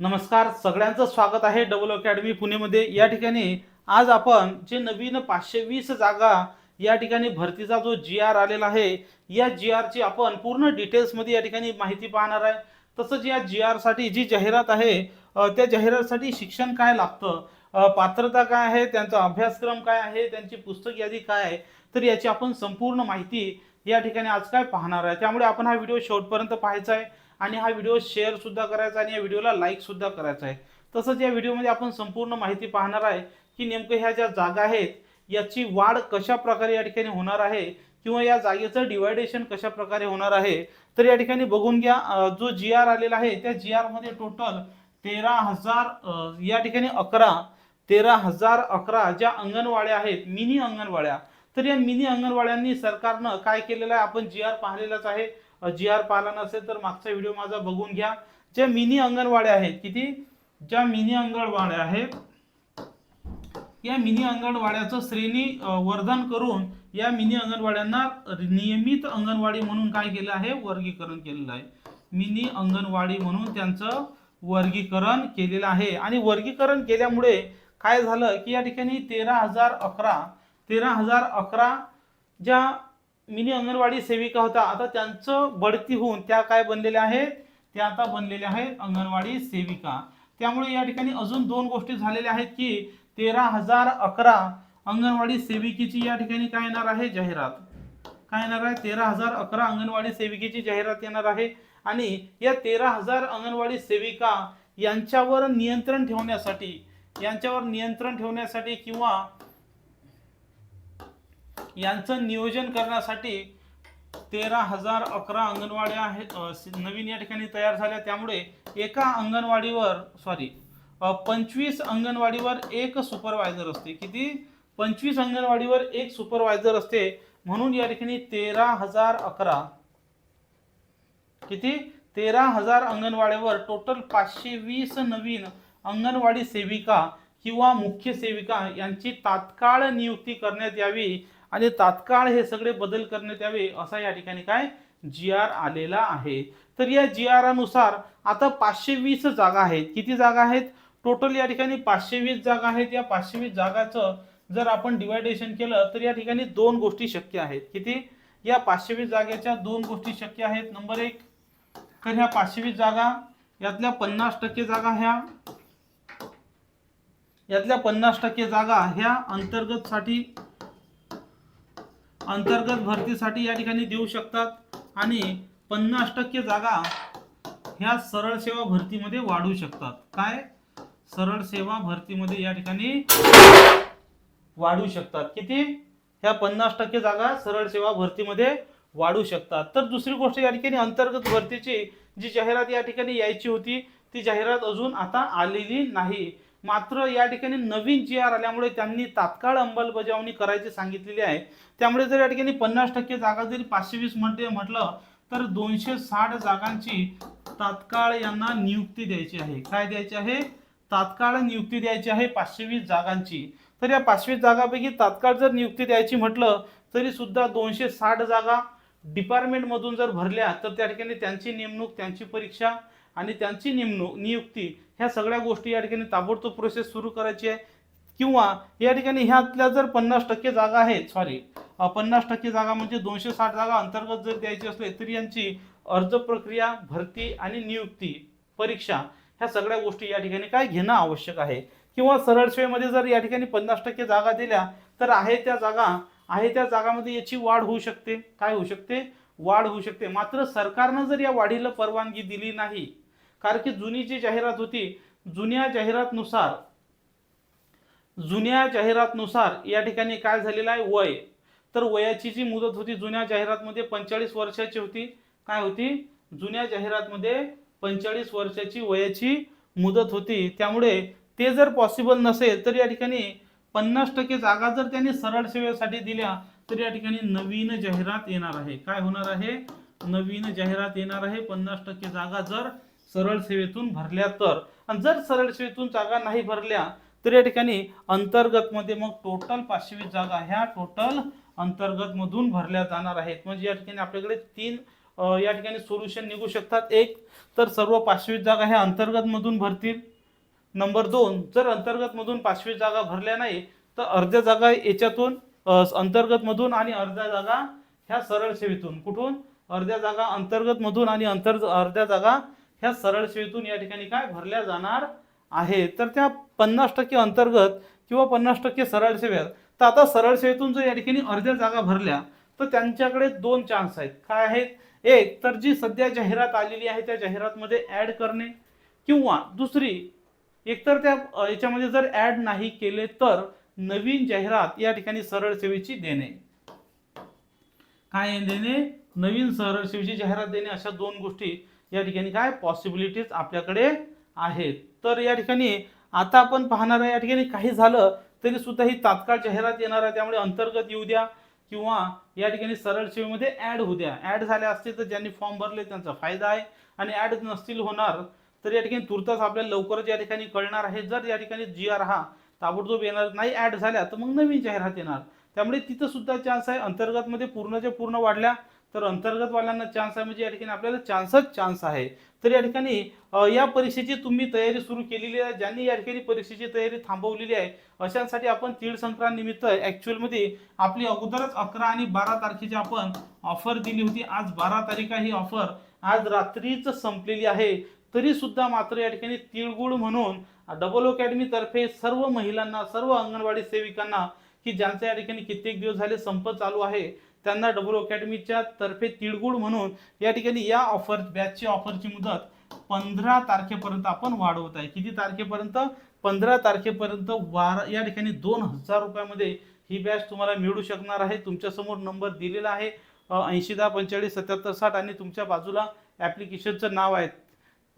नमस्कार सगळ्यांचं स्वागत आहे डबल अकॅडमी पुणेमध्ये. या ठिकाणी आज आपण जे नवीन पाचशे वीस जागा या ठिकाणी भरतीचा जो जी आर आलेला आहे या जी आरची आपण पूर्ण डिटेल्समध्ये या ठिकाणी माहिती पाहणार आहे. तसंच या जी आरसाठी जी जाहिरात आहे त्या जाहिरातीसाठी शिक्षण काय लागतं पात्रता काय आहे त्यांचा अभ्यासक्रम काय आहे त्यांची पुस्तक यादी काय आहे तर याची आपण संपूर्ण माहिती या ठिकाणी आज काय पाहणार आहे. त्यामुळे आपण हा व्हिडिओ शेवटपर्यंत पाहायचा आहे. आणि हा व्हिडिओ शेअरसुद्धा करायचा करायचा आणि या व्हिडिओला लाईकसुद्धा करायचा आहे. तसंच या व्हिडिओमध्ये आपण संपूर्ण माहिती पाहणार आहे की नेमकं ह्या ज्या जागा आहेत याची वाढ कशा प्रकारे या ठिकाणी होणार आहे किंवा या जागेचं डिवायडेशन कशा प्रकारे होणार आहे तर या ठिकाणी बघून घ्या जो जी आर आलेला आहे त्या जी आरमध्ये टोटल तेरा हजार या ठिकाणी अकरा तेरा हजार अकरा ज्या अंगणवाड्या आहेत मिनी अंगणवाड्या. तर या मिनी अंगणवाड्यांनी सरकारनं काय केलेलं आहे आपण जी आर पाहिलेलाच आहे. जी आर पाहिला नसेल तर मागचा व्हिडिओ माझा बघून घ्या. ज्या मिनी अंगणवाड्या आहेत किती? ज्या मिनी अंगणवाड्या आहेत या मिनी अंगणवाड्याचं श्रेणी वर्धन करून या मिनी अंगणवाड्यांना नियमित अंगणवाडी म्हणून काय केलं आहे? वर्गीकरण केलेलं आहे. मिनी अंगणवाडी म्हणून त्यांचं वर्गीकरण केलेलं आहे. आणि वर्गीकरण केल्यामुळे काय झालं की या ठिकाणी तेरा हजार अकरा तेरा हजार अकरा ज्या मिनी अंगणवाडी सेविका होता. आता त्यांचं बढती होऊन त्या काय बनलेल्या आहेत? त्या आता बनलेल्या आहेत अंगणवाडी सेविका. त्यामुळे या ठिकाणी अजून दोन गोष्टी झालेल्या आहेत की तेरा हजार अकरा अंगणवाडी सेविकेची या ठिकाणी काय येणार आहे? जाहिरात. काय येणार आहे? तेरा हजार अकरा अंगणवाडी सेविकेची जाहिरात येणार आहे. आणि या तेरा हजार अंगणवाडी सेविका यांच्यावर नियंत्रण ठेवण्यासाठी यांच्यावर नियंत्रण ठेवण्यासाठी किंवा यांचं नियोजन करण्यासाठी तेरा हजार अकरा अंगणवाड्या आहेत नवीन या ठिकाणी तयार झाल्या. त्यामुळे एका अंगणवाडीवर सॉरी पंचवीस अंगणवाडीवर एक सुपरवायझर असते. किती? पंचवीस अंगणवाडीवर एक सुपरवायझर असते. म्हणून या ठिकाणी तेरा हजार अकरा किती? तेरा हजार अंगणवाड्यावर टोटल पाचशे वीस नवीन अंगणवाडी सेविका किंवा मुख्य सेविका यांची तात्काळ नियुक्ती करण्यात यावी. आणि तात्काळ हे सगळे बदल करण्यात यावे असा या ठिकाणी काय? जी आर आलेला आहे. तर या जी आरानुसार आता पाचशे वीस जागा आहेत. किती जागा आहेत? टोटल या ठिकाणी पाचशे वीस जागा आहेत. या पाचशे वीस जागाचं जर आपण डिवायडेशन केलं तर या ठिकाणी दोन गोष्टी शक्य आहेत. किती? या पाचशे वीस जागेच्या दोन गोष्टी शक्य आहेत. नंबर एक तर ह्या पाचशे वीस जागा यातल्या पन्नास टक्के जागा ह्या यातल्या पन्नास टक्के जागा ह्या अंतर्गतसाठी अंतर्गत भरतीसाठी या ठिकाणी देऊ शकतात. आणि पन्नास टक्के जागा ह्या सरळ सेवा भरतीमध्ये वाढू शकतात. काय? सरळ सेवा भरतीमध्ये या ठिकाणी वाढू शकतात. किती? ह्या पन्नास टक्के जागा सरळ सेवा भरतीमध्ये वाढू शकतात. तर दुसरी गोष्ट या ठिकाणी अंतर्गत भरतीची जी जाहिरात या ठिकाणी यायची होती ती जाहिरात अजून आता आलेली नाही. मात्र या ठिकाणी नवीन जी आर आल्यामुळे त्यांनी तात्काळ अंमलबजावणी करायची सांगितलेली आहे. त्यामुळे जर या ठिकाणी पन्नास टक्के जागा जरी पाचशे वीसमध्ये म्हटलं तर दोनशे साठ जागांची तात्काळ यांना नियुक्ती द्यायची आहे. काय द्यायची आहे? तात्काळ नियुक्ती द्यायची आहे पाचशे वीस जागांची. तर या पाचशे वीस जागापैकी तात्काळ जर नियुक्ती द्यायची म्हटलं तरी सुद्धा दोनशे साठ जागा डिपार्टमेंटमधून जर भरल्या तर त्या ठिकाणी त्यांची नेमणूक त्यांची परीक्षा आणि त्यांची नेमणूक नियुक्ती ह्या सगळ्या गोष्टी या ठिकाणी ताबडतोब प्रोसेस सुरू करायची आहे. किंवा या ठिकाणी ह्यातल्या जर पन्नास टक्के जागा आहेत सॉरी पन्नास टक्के जागा म्हणजे दोनशे साठ जागा अंतर्गत जर द्यायची असले तरी यांची अर्ज प्रक्रिया भरती आणि नियुक्ती परीक्षा ह्या सगळ्या गोष्टी या ठिकाणी काय घेणं आवश्यक आहे? किंवा सरळ सेवेमध्ये जर या ठिकाणी पन्नास टक्के जागा दिल्या तर आहे त्या जागा आहे त्या जागामध्ये याची वाढ होऊ शकते. काय होऊ शकते? वाढ होऊ शकते. मात्र सरकारनं जर या वाढीला परवानगी दिली नाही कारण की जुनी जी जाहिरात होती जुन्या जाहिरातनुसार जुन्या जाहिरातनुसार या ठिकाणी काय झालेलं आहे? वय. तर वयाची जी मुदत होती जुन्या जाहिरातमध्ये पंचेचाळीस वर्षाची होती. काय होती? जुन्या जाहिरातमध्ये पंचेचाळीस वर्षाची वयाची मुदत होती. त्यामुळे ते जर पॉसिबल नसेल तर या ठिकाणी पन्नास टक्के जागा जर त्यांनी सरळ सेवेसाठी दिल्या तर या ठिकाणी नवीन जाहिरात येणार आहे. काय होणार आहे? नवीन जाहिरात येणार आहे. पन्नास टक्के जागा जर सरळ सेवेतून भरल्या तर आणि जर सरळ सेवेतून जागा नाही भरल्या तर या ठिकाणी अंतर्गतमध्ये मग टोटल पाचशे वीस जागा ह्या टोटल अंतर्गत मधून भरल्या जाणार आहेत. म्हणजे या ठिकाणी आपल्याकडे तीन या ठिकाणी सोल्युशन निघू शकतात. एक तर सर्व पाचवीस जागा ह्या अंतर्गत मधून भरतील. नंबर दोन जर अंतर्गत मधून जागा भरल्या नाही तर अर्ध्या जागा याच्यातून अंतर्गत मधून आणि अर्ध्या जागा ह्या सरळ सेवेतून. कुठून? अर्ध्या जागा अंतर्गत मधून आणि अंतर अर्ध्या जागा ह्या सरळ सेवेतून या ठिकाणी काय भरल्या जाणार आहे तर त्या पन्नास टक्के अंतर्गत किंवा पन्नास टक्के सरळ सेवेत तर आता सरळ सेवेतून जर या ठिकाणी अर्ध्या जागा भरल्या तर त्यांच्याकडे दोन चान्स आहेत. काय आहेत? एक तर जी सध्या जाहिरात आलेली आहे त्या जाहिरातमध्ये ऍड करणे. किंवा दुसरी एकतर त्या याच्यामध्ये जर ऍड नाही केले तर नवीन जाहिरात या ठिकाणी सरळ सेवेची देणे. काय देणे? नवीन सरळ सेवेची जाहिरात देणे. अशा दोन गोष्टी या ठिकाणी काय पॉसिबिलिटीज आपल्याकडे आहेत. तर या ठिकाणी आता आपण पाहणार आहे या ठिकाणी काही झालं तरी सुद्धा ही तात्काळ जाहिरात येणार आहे. त्यामुळे अंतर्गत येऊ द्या किंवा या ठिकाणी सरळ सेवेमध्ये ॲड होऊ द्या. ॲड झाल्या असतील तर ज्यांनी फॉर्म भरले त्यांचा फायदा आहे आणि ॲड नसतील होणार तर या ठिकाणी तुर्तास आपल्याला लवकरच या ठिकाणी कळणार आहे. जर या ठिकाणी जी आर हा ताबडतोब येणार नाही ॲड झाल्या तर मग नवीन जाहिरात येणार. त्यामुळे तिथं सुद्धा चान्स आहे अंतर्गतमध्ये पूर्णच्या पूर्ण वाढल्या. तर अंतर्गतवाल्यांना चान्स आहे. म्हणजे या ठिकाणी आपल्याला चान्सच चान्स आहे. तर या ठिकाणी या परीक्षेची तुम्ही तयारी सुरू केलेली आहे. ज्यांनी या ठिकाणी परीक्षेची तयारी थांबवलेली आहे अशांसाठी आपण तीळ संक्रांतनिमित्त ॲक्च्युअलमध्ये आपली अगोदरच अकरा आणि बारा तारखेची आपण ऑफर दिली होती. आज बारा तारीख आहे ही ऑफर आज रात्रीच संपलेली आहे. तरीसुद्धा मात्र या ठिकाणी तिळगुळ म्हणून डबल अकॅडमीतर्फे सर्व महिलांना सर्व अंगणवाडी सेविकांना की ज्यांचा या ठिकाणी कित्येक दिवस झाले संप चालू आहे त्यांना डबल अकॅडमीच्या तर्फे तिळगुळ म्हणून या ठिकाणी या ऑफर बॅचची ऑफरची मुदत पंधरा तारखेपर्यंत आपण वाढवत आहे. किती तारखेपर्यंत? पंधरा तारखेपर्यंत वार या ठिकाणी दोन हजार रुपयामध्ये ही बॅच तुम्हाला मिळू शकणार आहे. तुमच्यासमोर नंबर दिलेला आहे. ऐंशी दहा पंचेचाळीस सत्याहत्तर साठ आणि तुमच्या बाजूला ॲप्लिकेशनचं नाव आहे.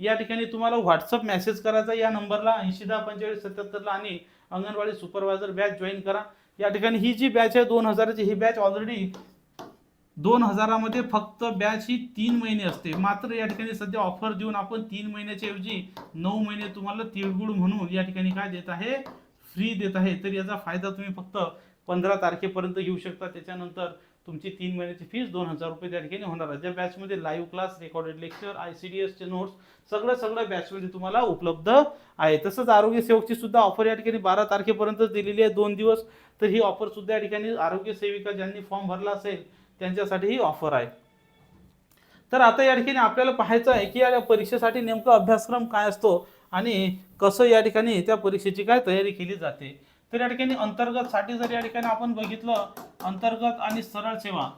या ठिकाणी तुम्हाला व्हॉट्सअप मेसेज करायचा या नंबरला ऐंशी दहा पंचेचाळीस सत्याहत्तरला आणि अंगणवाडी सुपरवायझर बॅच जॉईन करा. या ठिकाणी ही जी बॅच आहे दोन हजाराची ही बॅच ऑलरेडी दोन हजारामध्ये फक्त बॅच ही तीन महिने असते. मात्र या ठिकाणी सध्या ऑफर देऊन आपण तीन महिन्याच्या ऐवजी नऊ महिने तुम्हाला तिळगुळ म्हणून या ठिकाणी काय देत आहे? फ्री देत आहे. तर याचा फायदा तुम्ही फक्त पंधरा तारखेपर्यंत घेऊ शकता. त्याच्यानंतर तुमची तीन महिन्याची फीस दोन हजार रुपये त्या ठिकाणी होणार आहे. ज्या बॅचमध्ये live class recorded lecture I C D एसचे नोट्स सगळं सगळं बॅचमध्ये तुम्हाला उपलब्ध आहे. तसंच आरोग्य सेवकची सुद्धा ऑफर या ठिकाणी बारा तारखेपर्यंत दिलेली आहे. दोन दिवस. तर ही ऑफरसुद्धा या ठिकाणी आरोग्य सेविका ज्यांनी फॉर्म भरला असेल त्यांच्यासाठी ही ऑफर आहे. तर आता या ठिकाणी आपल्याला पाहायचं आहे की या परीक्षेसाठी नेमका अभ्यासक्रम काय असतो आणि कसं या ठिकाणी त्या परीक्षेची काय तयारी केली जाते. तर या ठिकाणी अंतर्गतसाठी जर या ठिकाणी आपण बघितलं अंतर्गत आणि सरळ सेवा.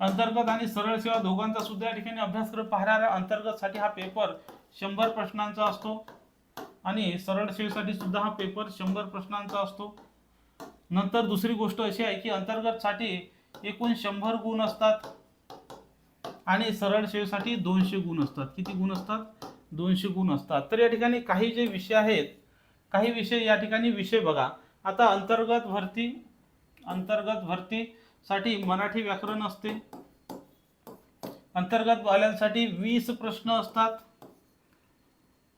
अंतर्गत आणि सरळ सेवा दोघांचा सुद्धा या ठिकाणी अभ्यासक्रम पाहणाऱ्या अंतर्गतसाठी हा पेपर शंभर प्रश्नांचा असतो आणि सरळ सेवेसाठी सुद्धा हा पेपर शंभर प्रश्नांचा असतो. नंतर दुसरी गोष्ट अशी आहे की अंतर्गतसाठी एकूण शंभर गुण असतात आणि सरळ सेवेसाठी दोनशे गुण असतात. किती गुण असतात? दोनशे गुण असतात. तर या ठिकाणी काही जे विषय आहेत काही विषय या ठिकाणी विषय बघा. आता अंतर्गत भरती अंतर्गत भरतीसाठी मराठी व्याकरण असते. अंतर्गत वाल्यांसाठी वीस प्रश्न असतात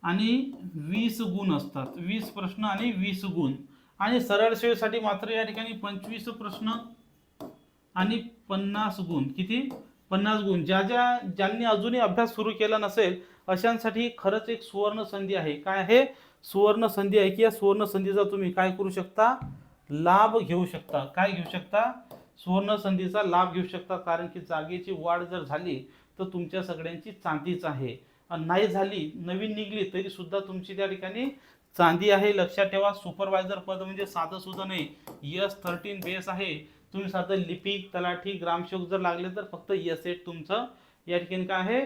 आणि वीस गुण असतात. वीस प्रश्न आणि वीस गुण. आणि सरळ सेवेसाठी मात्र या ठिकाणी पंचवीस प्रश्न आणि पन्नास गुण. किती? पन्नास गुण. ज्या ज्या ज्यांनी अजूनही अभ्यास सुरू केला नसेल अशांसाठी खरंच एक सुवर्ण संधी आहे. काय आहे? सुवर्ण संधी आहे की या सुवर्ण संधीचा तुम्ही काय करू शकता? लाभ घेऊ शकता. काय घेऊ शकता? सुवर्ण संधीचा लाभ घेऊ शकता. कारण की जागेची वाढ जर झाली तर तुमच्या सगळ्यांची चांदीच आहे. नाही झाली नवीन निघली तरी सुद्धा तुमची त्या ठिकाणी चांदी आहे लक्षात ठेवा. सुपरवायझर पद म्हणजे साधं सुद्धा नाही. यस थर्टीन बेस आहे. तुम्ही साधं लिपिक तलाठी ग्रामसेवक जर लागले तर फक्त यस एट तुमचं. या ठिकाणी काय आहे?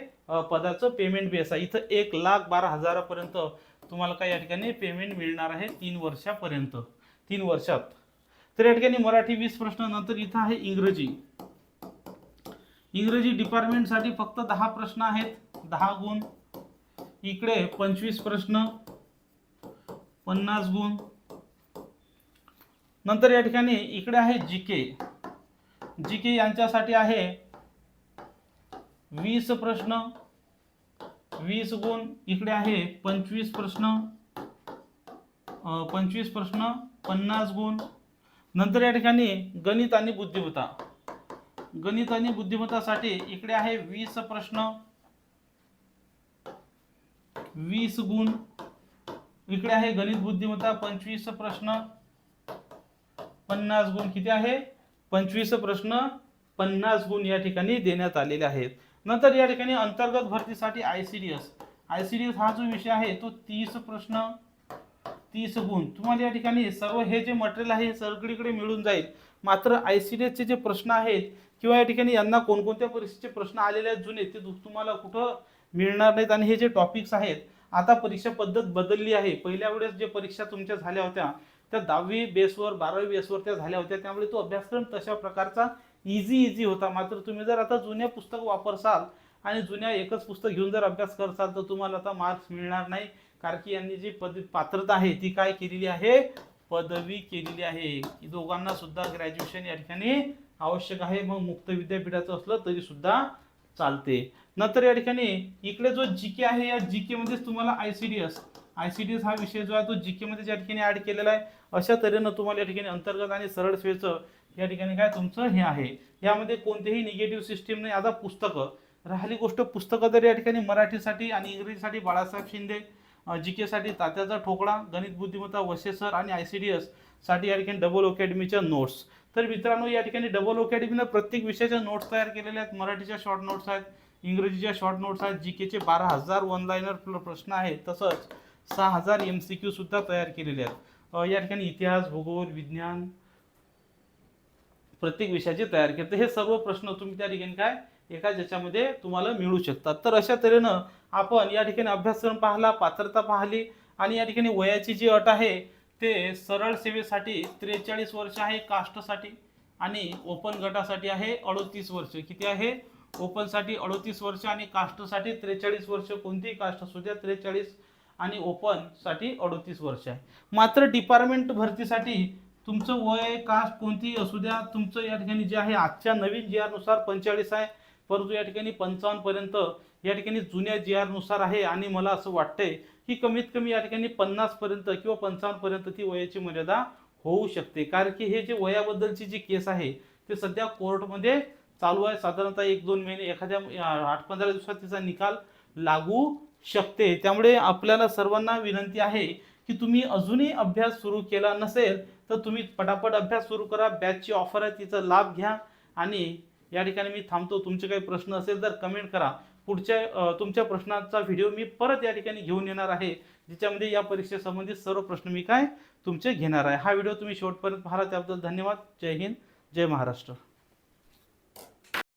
पदाचं पेमेंट बेस आहे. इथं एक लाख बारा हजारापर्यंत तुम्हाला काय या ठिकाणी पेमेंट मिळणार आहे? तीन वर्षापर्यंत. तीन वर्षात. तर या ठिकाणी मराठी वीस प्रश्न नंतर इथं आहे इंग्रजी. इंग्रजी डिपार्टमेंटसाठी फक्त दहा प्रश्न आहेत. दहा गुण. इकडे पंचवीस प्रश्न. पन्नास गुण. नंतर या ठिकाणी इकडे आहे जी के जी के यांच्यासाठी आहे वीस प्रश्न वीस गुण. इकडे आहे पंचवीस प्रश्न पंचवीस प्रश्न पन्नास गुण. नंतर या ठिकाणी गणित आणि बुद्धिमत्ता. गणित आणि बुद्धिमत्तासाठी इकडे आहे वीस प्रश्न वीस गुण. इकडे आहे गणित बुद्धिमत्ता पंचवीस प्रश्न पन्नास गुण किती आहे? पंचवीस प्रश्न पन्नास गुण या ठिकाणी देण्यात आलेले आहेत. नंतर या ठिकाणी अंतर्गत भरतीसाठी I C D S I C D S हा जो विषय आहे तो तीस प्रश्न तीस गुण. तुम्हाला या ठिकाणी सर्व हे जे मटेरियल आहे हे सगळीकडे मिळून जाईल. मात्र आय सी डी एसचे जे प्रश्न आहेत किंवा या ठिकाणी यांना कोणकोणत्या परीक्षेचे प्रश्न आलेले आहेत जुने ते तुम्हाला कुठं मिळणार नाहीत. आणि हे जे टॉपिक्स आहेत आता परीक्षा पद्धत बदलली आहे. पहिल्या वेळेस जे परीक्षा तुमच्या झाल्या होत्या त्या दहावी बेसवर बारावी बेसवर त्या झाल्या होत्या. त्यामुळे तो अभ्यासक्रम तशा प्रकारचा इझी इझी होता. मात्र तुम्ही जर आता जुन्या पुस्तक वापरसाल आणि जुन्या एकच पुस्तक घेऊन जर अभ्यास करसाल तर तुम्हाला आता मार्क्स मिळणार नाही. कारण की यांनी जी पद पात्रता आहे ती काय केलेली आहे? पदवी केलेली आहे. की दोघांना सुद्धा ग्रॅज्युएशन या ठिकाणी आवश्यक आहे. मग मुक्त विद्यापीठाचं असलं तरी सुद्धा चालते. नंतर या ठिकाणी इकडे जो जी के आहे या जी केमध्येच तुम्हाला I C D S I C D S हा विषय जो आहे तो जी के मध्ये या ठिकाणी ऍड केलेला आहे. अशा तऱ्हेनं तुम्हाला या ठिकाणी अंतर्गत आणि सरळ सेवेचं या ठिकाणी काय तुमचं हे आहे. यामध्ये कोणतेही निगेटिव्ह सिस्टीम नाही. आता पुस्तकं. राहिली गोष्ट पुस्तकं तर या ठिकाणी मराठीसाठी आणि इंग्रजीसाठी बाळासाहेब शिंदे जी केसाठी तात्याचा ठोकळा गणित बुद्धिमत्ता वसे सर आणि आय सी डी एससाठी या ठिकाणी डबल अकॅडमीच्या नोट्स तर मित्रांनो या ठिकाणी डबल अकॅडमीनं प्रत्येक विषयाच्या नोट्स तयार केलेल्या आहेत. मराठीच्या शॉर्ट नोट्स आहेत इंग्रजीच्या शॉर्ट नोट्स आहेत जी केचे बारा हजार वन लाईनर प्रश्न आहेत तसंच सहा हजार एम सी क्यू सुद्धा तयार केलेले आहेत. या ठिकाणी इतिहास भूगोल विज्ञान प्रत्येक विषयाचे तयार केले तर हे सर्व प्रश्न तुम्ही त्या ठिकाणी काय? एका ज्याच्यामध्ये तुम्हाला मिळू शकतात. तर अशा तऱ्हेनं आपण या ठिकाणी अभ्यासक्रम पाहला पात्रता पाहिली आणि या ठिकाणी वयाची जी अट आहे ते सरळ सेवेसाठी त्रेचाळीस वर्ष आहे कास्टसाठी आणि ओपन गटासाठी आहे अडोतीस वर्ष. किती आहे? ओपनसाठी अडोतीस वर्ष आणि कास्टसाठी त्रेचाळीस वर्ष. कोणतीही कास्ट असू द्या त्रेचाळीस आणि ओपनसाठी अडोतीस वर्ष आहे. मात्र डिपार्टमेंट भरतीसाठी तुमचं वय कास्ट कोणतीही असू द्या तुमचं या ठिकाणी जे आहे आजच्या नवीन जी आरनुसार पंचेचाळीस आहे. परंतु या ठिकाणी पंचावन्नपर्यंत या ठिकाणी जुन्या जी नुसार आहे आणि मला असं वाटतंय की कमीत कमी या ठिकाणी पन्नासपर्यंत किंवा पंचावन्नपर्यंत ती वयाची मर्यादा होऊ शकते. कारण की हे जे वयाबद्दलची जी केस आहे ते सध्या कोर्टमध्ये चालू आहे. साधारणतः एक दोन महिने एखाद्या आठ पंधरा दिवसात तिचा निकाल लागू शकते. त्यामुळे आपल्याला सर्वांना विनंती आहे की तुम्ही अजूनही अभ्यास सुरू केला नसेल तर तुम्ही पटापट अभ्यास सुरू करा. बॅचची ऑफर आहे तिचा लाभ घ्या आणि या ठिकाणी मी थांबतो. तुमचे काही प्रश्न असेल तर कमेंट करा. पुढच्या तुमच्या प्रश्नाचा व्हिडिओ मी परत या ठिकाणी घेऊन येणार आहे ज्याच्यामध्ये या परीक्षेसंबंधित सर्व प्रश्न मी काय तुमचे घेणार आहे. हा व्हिडिओ तुम्ही शेवटपर्यंत पाहा त्याबद्दल धन्यवाद. जय हिंद. जय महाराष्ट्र.